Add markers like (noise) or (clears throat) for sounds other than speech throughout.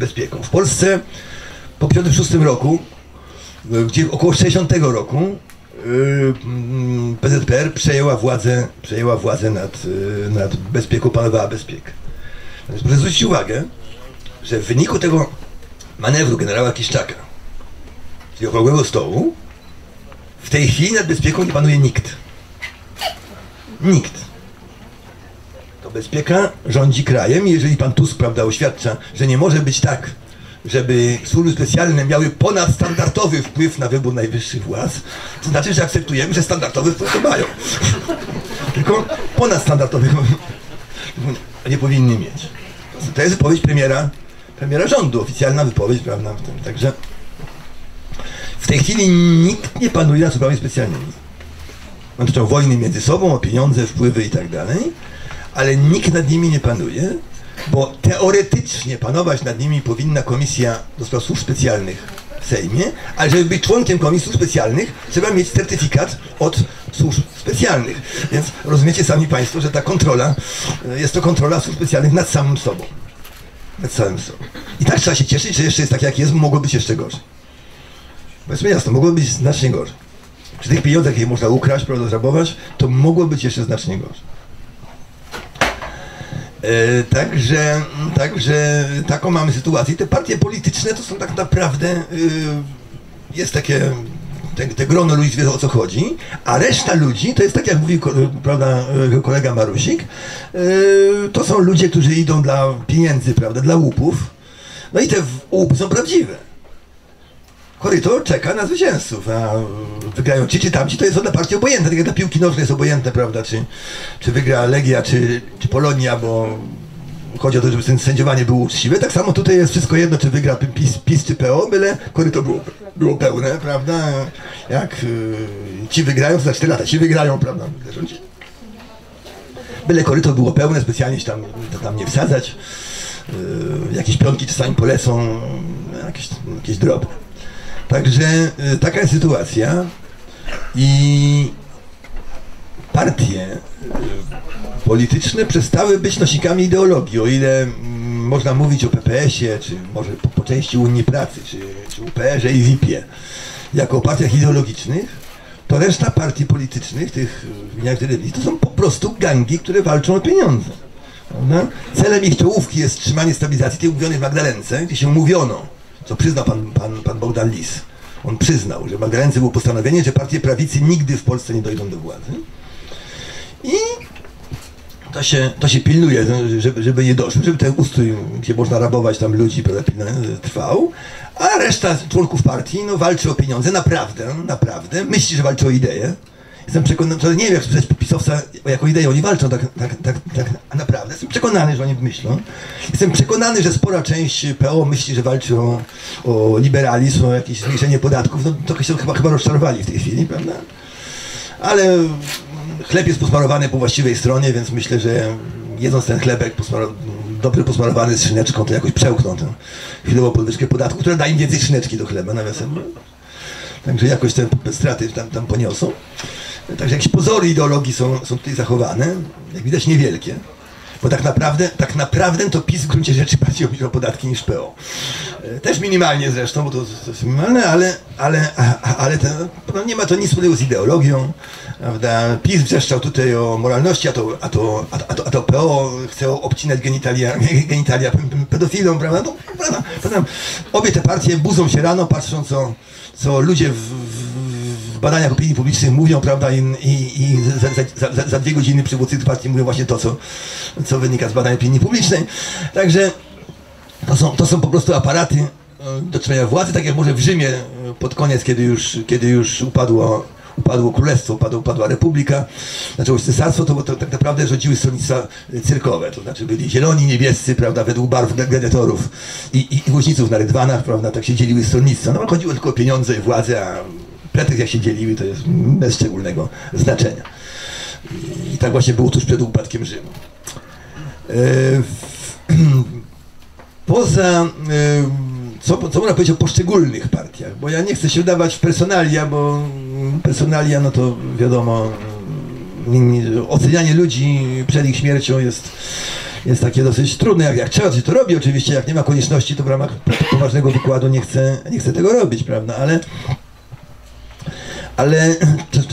bezpieką. W Polsce po 1956 roku, y, gdzie około 60 roku y, mm, PZPR przejęła władzę, przejęła władzę nad, y, nad bezpieką, panowała. Natomiast proszę zwrócić uwagę, że w wyniku tego manewru generała Kiszczaka, czyli okrągłego stołu, w tej chwili nad bezpieką nie panuje nikt. Nikt. Bezpieka rządzi krajem jeżeli pan Tusk, prawda, oświadcza, że nie może być tak, żeby służby specjalne miały ponadstandardowy wpływ na wybór najwyższych władz, to znaczy, że akceptujemy, że standardowy wpływ to mają. (laughs) Tylko ponadstandardowy (laughs) nie powinni mieć. To jest wypowiedź premiera, premiera rządu, oficjalna wypowiedź, prawda, w tym. Także w tej chwili nikt nie panuje nad służbami specjalnymi. One toczą wojny między sobą o pieniądze, wpływy i tak dalej, ale nikt nad nimi nie panuje, bo teoretycznie panować nad nimi powinna Komisja do Spraw Służb Specjalnych w Sejmie, ale żeby być członkiem Komisji Służb Specjalnych, trzeba mieć certyfikat od służb specjalnych. Więc rozumiecie sami Państwo, że ta kontrola, e, jest to kontrola służb specjalnych nad samym sobą. Nad samym sobą. I tak trzeba się cieszyć, że jeszcze jest tak jak jest, mogło być jeszcze gorzej. Powiedzmy jasno, mogło być znacznie gorzej. Przy tych pieniądzach, jakie można ukraść, prawda, zrabować, to mogło być jeszcze znacznie gorzej. E, także, także taką mamy sytuację. Te partie polityczne to są tak naprawdę, y, jest takie, te, te grono ludzi wie o co chodzi, a reszta ludzi, to jest tak jak mówi ko- prawda, y, kolega Marusik, to są ludzie, którzy idą dla pieniędzy, prawda, dla łupów. No i te łupy są prawdziwe. Koryto czeka na zwycięzców, a wygrają ci czy tamci, to jest dla partii obojętne, tak jak piłki nożnej jest obojętne, prawda, czy, czy wygra Legia, czy, czy Polonia, bo chodzi o to, żeby sędziowanie było uczciwe, tak samo tutaj jest wszystko jedno, czy wygra PiS, PiS czy PO, byle koryto było, było pełne, prawda, jak y, ci wygrają, to za 4 lata, ci wygrają, prawda. Byle koryto było pełne, specjalnie się tam, tam nie wsadzać, y, jakieś pionki czasami polecą, jakieś, jakieś drobne. Także y, taka jest sytuacja i partie y, polityczne przestały być nosikami ideologii, o ile mm, można mówić o PPS-ie, czy może po, po części Unii Pracy, czy, czy UPR-ze i WIP-ie, jako o partiach ideologicznych, to reszta partii politycznych, tych w telewizji, to są po prostu gangi, które walczą o pieniądze. Prawda? Celem ich czołówki jest trzymanie stabilizacji tej umówionej w Magdalence, gdzie się umówiono, co przyznał pan, pan, pan Bogdan Lis. On przyznał, że w Magdalence było postanowienie, że partie prawicy nigdy w Polsce nie dojdą do władzy. I to się, to się pilnuje, no, żeby, żeby nie doszło, żeby ten ustrój, gdzie można rabować tam ludzi, trwał, a reszta członków partii no, walczy o pieniądze, naprawdę, naprawdę, myśli, że walczy o ideę. Jestem przekonany, to nie wiem, sprzedać pisowca jako ideę, oni walczą tak, tak, tak, tak naprawdę. Jestem przekonany, że oni myślą. Jestem przekonany, że spora część PO myśli, że walczy o, o liberalizm, o jakieś zmniejszenie podatków. No to się chyba, chyba rozczarowali w tej chwili, prawda? Ale chleb jest posmarowany po właściwej stronie, więc myślę, że jedząc ten chlebek dobrze posmarowany z szyneczką, to jakoś przełkną tę chwilową podwyżkę podatku, która da im więcej szyneczki do chleba, nawiasem. Także jakoś te straty tam, tam poniosą. Także jakieś pozory ideologii są, są tutaj zachowane, jak widać niewielkie. Bo tak naprawdę, tak naprawdę to PiS w gruncie rzeczy bardziej obniżał podatki niż PO. E, Też minimalnie zresztą, bo to, to jest minimalne, ale, ale, a- ale to, no nie ma to nic wspólnego z ideologią. Prawda? PiS wrzeszczał tutaj o moralności, a to, a to, a to, a to, a to PO chce obcinać genitalia, (laughs) genitalia pedofilom, prawda? No, prawda? prawda? Obie te partie budzą się rano, patrzą co, co ludzie w, w badaniach opinii publicznej mówią, prawda, i, i, i za, za, za, za dwie godziny przywódcy partii mówią właśnie to, co, co wynika z badań opinii publicznej. Także to są, to są po prostu aparaty e, do trzymania władzy, tak jak może w Rzymie e, pod koniec, kiedy już, kiedy już upadło, upadło królestwo, upadła, upadła republika, zaczęło się cesarstwo, to, to tak naprawdę rządziły stronnictwa cyrkowe, to znaczy byli zieloni, niebiescy, prawda, według barw gla- gladiatorów i, i, i na rydwanach, prawda, tak się dzieliły stronnictwa. No chodziło tylko o pieniądze i władzę, a pretekst jak się dzieliły, to jest bez szczególnego znaczenia. I, tak właśnie było tuż przed upadkiem Rzymu. E, (clears throat) poza, y, co, co można powiedzieć o poszczególnych partiach, bo ja nie chcę się wdawać w personalia, bo mm, personalia, no to wiadomo, nie, ocenianie ludzi przed ich śmiercią jest, jest takie dosyć trudne. Jak, jak trzeba, to robi oczywiście, jak nie ma konieczności, to w ramach poważnego wykładu nie chcę, nie chcę tego robić, prawda, ale ale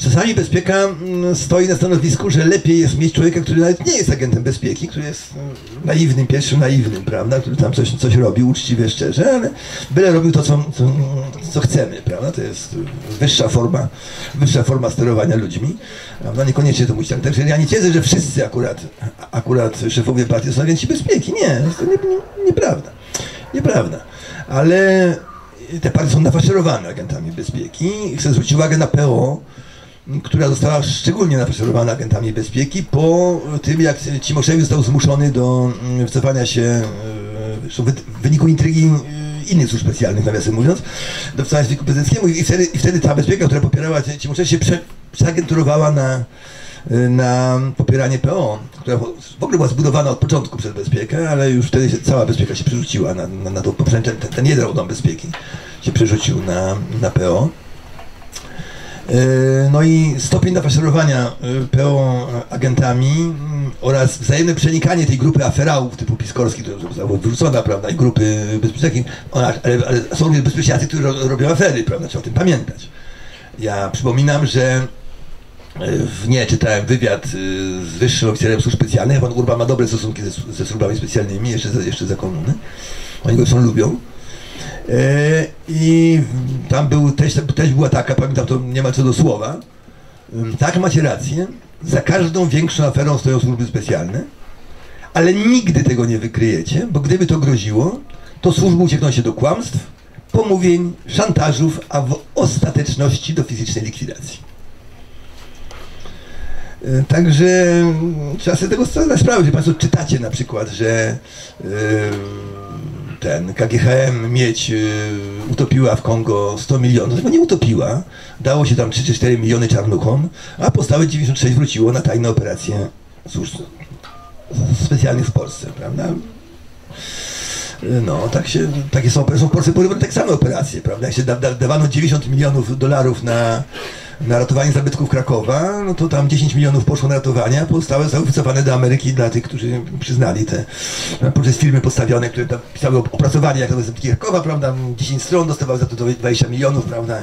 czasami bezpieka mm, stoi na stanowisku, że lepiej jest mieć człowieka, który nawet nie jest agentem bezpieki, który jest mm, naiwnym, pierwszym naiwnym, prawda, który tam coś, coś robi uczciwie, szczerze, ale byle robił to, co, co, co chcemy, prawda, to jest wyższa forma, wyższa forma sterowania ludźmi, prawda, niekoniecznie to musi tak, także ja nie twierdzę, że wszyscy akurat, akurat szefowie partii są agenci bezpieki, nie, to nie, nie, nieprawda, nieprawda, ale te partie są nafaszerowane agentami bezpieki. Chcę zwrócić uwagę na PO, która została szczególnie nafaszerowana agentami bezpieki po tym, jak Cimoszewicz został zmuszony do mm, wycofania się e, w wyniku intrygi e, innych służb specjalnych, nawiasem mówiąc, do wycofania się prezydenckiemu i wtedy, i wtedy ta bezpieka, która popierała Cimoszewicz się prze, przeagenturowała na na popieranie PO, która w ogóle była zbudowana od początku przez bezpiekę, ale już wtedy się, cała bezpieka się przerzuciła na, na, na ten, ten, ten jeden dom bezpieki się przerzucił na, na PO. E, no i stopień nafaszerowania e, PO agentami mm, oraz wzajemne przenikanie tej grupy aferałów typu Piskorski, która została wyrzucona, prawda, i grupy bezpieczeństwa, ale, ale są również bezpieczeństwa, które robią afery, prawda, trzeba o tym pamiętać. Ja przypominam, że w nie czytałem wywiad z wyższym oficerem służb specjalnych. Pan Urban ma dobre stosunki ze, ze służbami specjalnymi, jeszcze, jeszcze za komuny. Oni go są lubią. E, I tam był, też, też była taka, pamiętam to nie ma co do słowa. Tak, macie rację, za każdą większą aferą stoją służby specjalne, ale nigdy tego nie wykryjecie, bo gdyby to groziło, to służby uciekną się do kłamstw, pomówień, szantażów, a w ostateczności do fizycznej likwidacji. E, także trzeba sobie tego zdać sprawę, że Państwo czytacie na przykład, że yy, ten KGHM mieć y, utopiła w Kongo 100 milionów, tego nie utopiła. Dało się tam 3 czy 4 miliony czarnuchom, a pozostałe 96 wróciło na tajne operacje służb specjalnych w Polsce, prawda? No, tak się, takie są, są w Polsce tak same operacje, prawda? Jak się da, da, dawano 90 milionów dolarów na na ratowanie zabytków Krakowa, no to tam 10 milionów poszło na ratowanie, a pozostałe zostały wycofane do Ameryki dla tych, którzy przyznali te poprzez firmy postawione, które tam pisały opracowanie jak to zabytki Krakowa, prawda, 10 stron dostawały za to 20 milionów, prawda,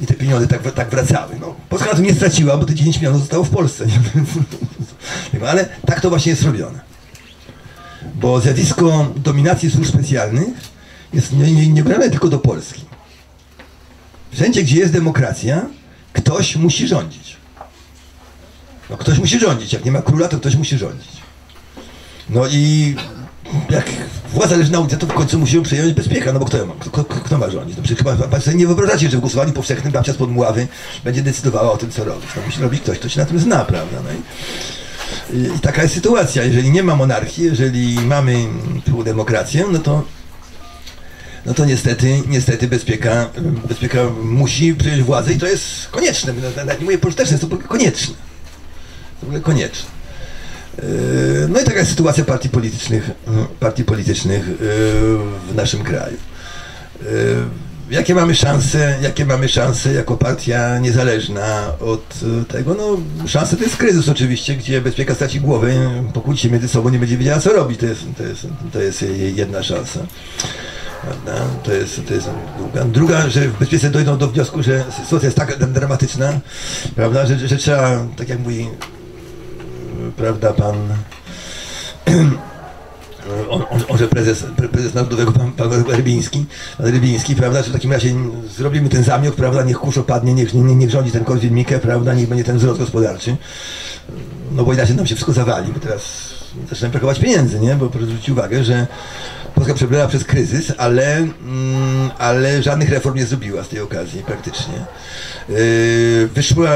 i te pieniądze tak, tak wracały. No, Polska na tym nie straciła, bo te 10 milionów zostało w Polsce. (laughs) Ale tak to właśnie jest robione. Bo zjawisko dominacji służb specjalnych jest nie, nie, nie tylko do Polski. Wszędzie, gdzie jest demokracja, Ktoś musi rządzić. No ktoś musi rządzić. Jak nie ma króla, to ktoś musi rządzić. No i jak władza leży na ulicy, to w końcu musi ją przejąć bezpieka, no bo kto, ma, kto, kto ma rządzić? No przecież nie wyobrażacie, że w głosowaniu powszechnym babcia spod Mławy będzie decydowała o tym, co robić. No musi robić ktoś, kto się na tym zna, prawda? No i, i, i taka jest sytuacja. Jeżeli nie ma monarchii, jeżeli mamy tu demokrację, no to no to niestety, niestety bezpieka, bezpieka musi przyjąć władzę i to jest konieczne. Nawet nie mówię pożyteczne, jest to konieczne. W ogóle konieczne. Yy, no i taka jest sytuacja partii politycznych, partii politycznych yy, w naszym kraju. Yy, jakie mamy szanse, jakie mamy szanse jako partia niezależna od tego? No, szanse to jest kryzys oczywiście, gdzie bezpieka straci głowę, pokłóci się między sobą, nie będzie wiedziała co robić. To jest, to jest, to jest jedna szansa. Prawda? To jest, to jest druga. Druga, że w bezpiece dojdą do wniosku, że sytuacja jest tak dramatyczna, prawda, że, że trzeba, tak jak mówi, prawda, pan (clears throat) on, że prezes, prezes Narodowego, pan, pan Rybiński, Rybiński, prawda, że w takim razie zrobimy ten zamiok, prawda, niech kurz opadnie, niech, niech, niech rządzi ten Korwin Mikke, prawda, niech będzie ten wzrost gospodarczy, no bo inaczej nam się wszystko zawali, bo teraz zaczynają brakować pieniędzy, nie, bo proszę zwrócić uwagę, że Polska przebrała przez kryzys, ale, mm, ale żadnych reform nie zrobiła z tej okazji praktycznie. Yy, wyszła,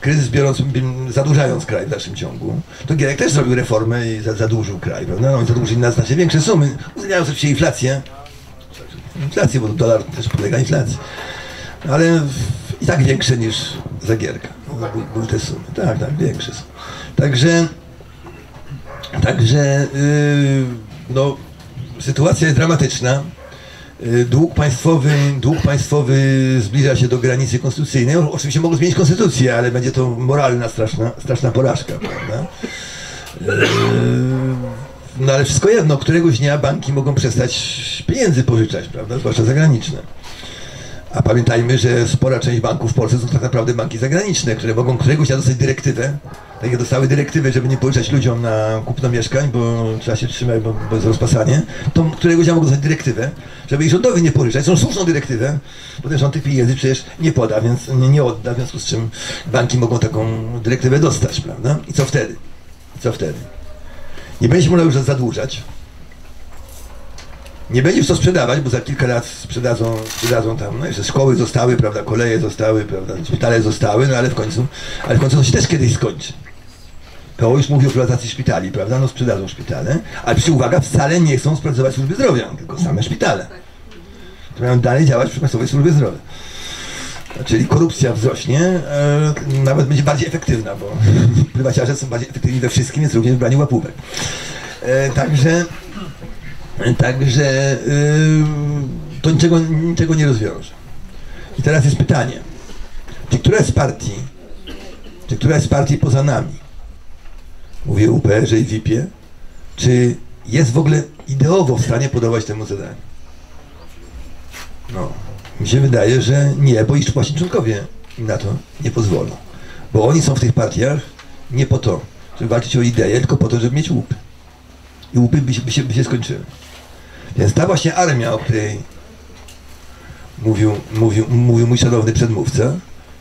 kryzys biorąc, zadłużając kraj w dalszym ciągu. To Gierek też zrobił reformę i zadłużył kraj, prawda? No, zadłużyli na znacznie większe sumy, uwzględniając oczywiście inflację. Inflację, bo dolar też podlega inflacji. Ale i tak większe niż za Gierka. Były te sumy. Tak, tak, większe są. Także, także, yy, no, sytuacja jest dramatyczna. y, dług państwowy, dług państwowy zbliża się do granicy konstytucyjnej. Oczywiście mogą zmienić konstytucję, ale będzie to moralna, straszna, straszna porażka, prawda? Yy, No ale wszystko jedno, któregoś dnia banki mogą przestać pieniędzy pożyczać, prawda? Zwłaszcza zagraniczne. A pamiętajmy, że spora część banków w Polsce są tak naprawdę banki zagraniczne, które mogą któregoś dnia dostać dyrektywę, tak jak dostały dyrektywę, żeby nie pożyczać ludziom na kupno mieszkań, bo trzeba się trzymać, bo, bo jest rozpasanie, to któregoś dnia mogą dostać dyrektywę, żeby ich rządowi nie pożyczać. Są słuszną dyrektywę, bo ten rząd tych pieniędzy przecież nie poda, więc nie, nie odda, w związku z czym banki mogą taką dyrektywę dostać, prawda? I co wtedy? I co wtedy? Nie będzie można już zadłużać, nie będzie już co sprzedawać, bo za kilka lat sprzedadzą, sprzedadzą tam, no jeszcze szkoły zostały, prawda, koleje zostały, prawda, szpitale zostały, no ale w końcu, ale w końcu to się też kiedyś skończy. PO już mówi o prywatyzacji szpitali, prawda, no sprzedadzą szpitale, ale przy uwaga, wcale nie chcą sprywatyzować służby zdrowia, tylko same szpitale. To mają dalej działać przy państwowej służbie zdrowia. Czyli korupcja wzrośnie, e, nawet będzie bardziej efektywna, bo (laughs) prywaciarze są bardziej efektywni we wszystkim, więc również w braniu łapówek. E, także Także yy, to niczego, niczego nie rozwiąże. I teraz jest pytanie, czy któraś z partii, czy któraś z partii poza nami, mówię UPR-ze i VIP-ie, czy jest w ogóle ideowo w stanie podawać temu zadaniu? No, mi się wydaje, że nie, bo ich właśnie członkowie im na to nie pozwolą. Bo oni są w tych partiach nie po to, żeby walczyć o ideę, tylko po to, żeby mieć łupy. I łupy by się, by się, by się skończyły. Więc ta właśnie armia, o której mówił, mówił, mówił mój szanowny przedmówca,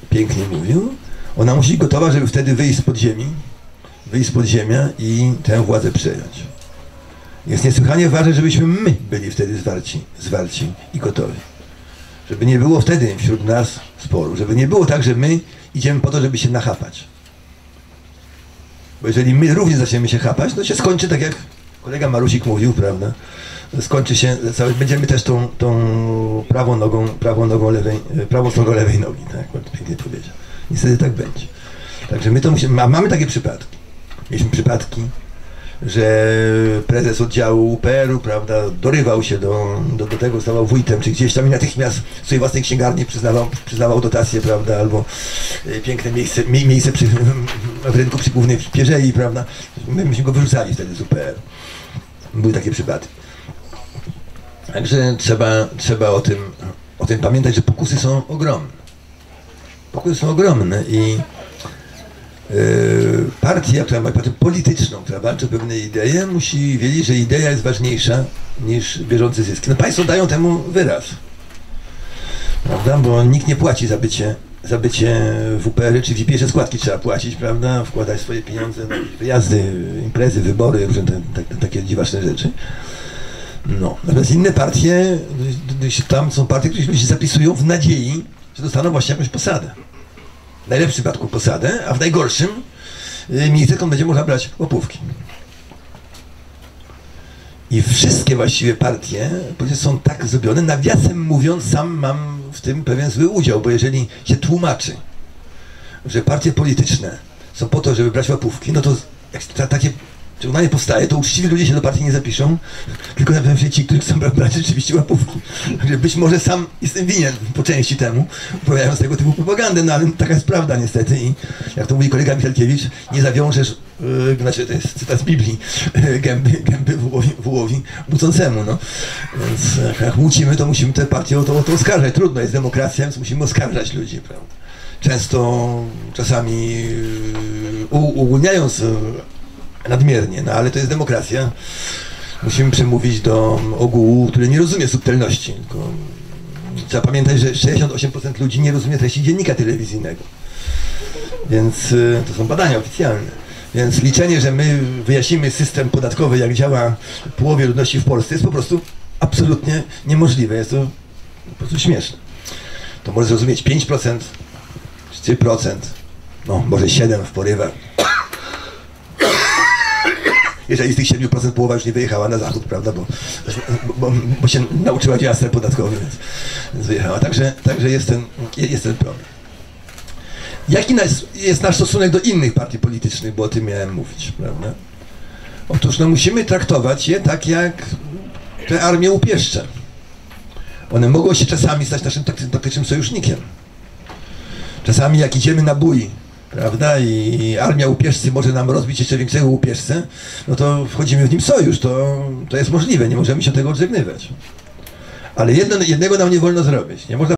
pięknie mówił, ona musi być gotowa, żeby wtedy wyjść z podziemi, wyjść z podziemia i tę władzę przejąć. Jest niesłychanie ważne, żebyśmy my byli wtedy zwarci, zwarci i gotowi. Żeby nie było wtedy wśród nas sporu, żeby nie było tak, że my idziemy po to, żeby się nachapać. Bo jeżeli my również zaczniemy się chapać, to się skończy tak jak kolega Marusik mówił, prawda? Skończy się, będziemy też tą, tą prawą nogą, prawą nogą lewej, e, prawą stroną lewej nogi, tak pan pięknie powiedział. Niestety tak będzie. Także my to musimy, a mamy takie przypadki. Mieliśmy przypadki, że prezes oddziału UPR-u, prawda, dorywał się do, do, do tego, stawał wójtem, czy gdzieś tam i natychmiast w swojej własnej księgarni przyznawał, przyznawał dotację, prawda, albo e, piękne miejsce, mie, miejsce przy, w rynku przy głównej pierzei, prawda. My, myśmy go wyrzucali wtedy z UPR. Były takie przypadki. Także trzeba, trzeba o, tym, o tym pamiętać, że pokusy są ogromne. Pokusy są ogromne i yy, partia, która ma partię polityczną, która walczy o pewne idee, musi wiedzieć, że idea jest ważniejsza niż bieżące zyski. No państwo dają temu wyraz. Prawda? Bo nikt nie płaci za bycie, za bycie w UPR, czy IP-ie składki trzeba płacić, prawda? Wkładać swoje pieniądze na wyjazdy, imprezy, wybory, różne te, te, takie dziwaczne rzeczy. No, natomiast inne partie, tam są partie, które się zapisują w nadziei, że dostaną właśnie jakąś posadę. W najlepszym przypadku posadę, a w najgorszym y, miejsce, skąd będzie można brać łapówki. I wszystkie właściwie partie są tak zrobione, nawiasem mówiąc, sam mam w tym pewien zły udział, bo jeżeli się tłumaczy, że partie polityczne są po to, żeby brać łapówki, no to jak ta, takie przekonanie powstaje, to uczciwi ludzie się do partii nie zapiszą, tylko napiszą się ci, którzy chcą brać rzeczywiście łapówki. Być może sam jestem winien po części temu, uprawiając tego typu propagandę, no ale taka jest prawda niestety i jak to mówi kolega Michalkiewicz, nie zawiążesz, yy, znaczy to jest cytat z Biblii, yy, gęby, gęby wołowi, wołowi bucącemu, no. Więc jak, mucimy, to musimy tę partię o to, o to oskarżać. Trudno, jest demokracja, więc musimy oskarżać ludzi, prawda. Często, czasami yy, uogólniając nadmiernie, no ale to jest demokracja. Musimy przemówić do ogółu, który nie rozumie subtelności. Tylko trzeba pamiętać, że 68% ludzi nie rozumie treści dziennika telewizyjnego. Więc y, to są badania oficjalne. Więc liczenie, że my wyjaśnimy system podatkowy, jak działa połowie ludności w Polsce, jest po prostu absolutnie niemożliwe. Jest to po prostu śmieszne. To może zrozumieć 5%, 3%, no może 7% w porywach jeżeli z tych 7% połowa już nie wyjechała na zachód, prawda, bo, bo, bo się nauczyła dziaster podatkowy, więc, więc wyjechała. Także, także jest, ten, jest ten problem. Jaki jest nasz stosunek do innych partii politycznych, bo o tym miałem mówić, prawda? Otóż no, musimy traktować je tak jak te armie upieszcze. One mogą się czasami stać naszym takty- taktycznym sojusznikiem. Czasami jak idziemy na bój, prawda, i armia łupieżcy może nam rozbić jeszcze większego łupieżcę, no to wchodzimy w nim sojusz, to, to jest możliwe, nie możemy się tego odżegnywać. Ale jedno, jednego nam nie wolno zrobić. Nie można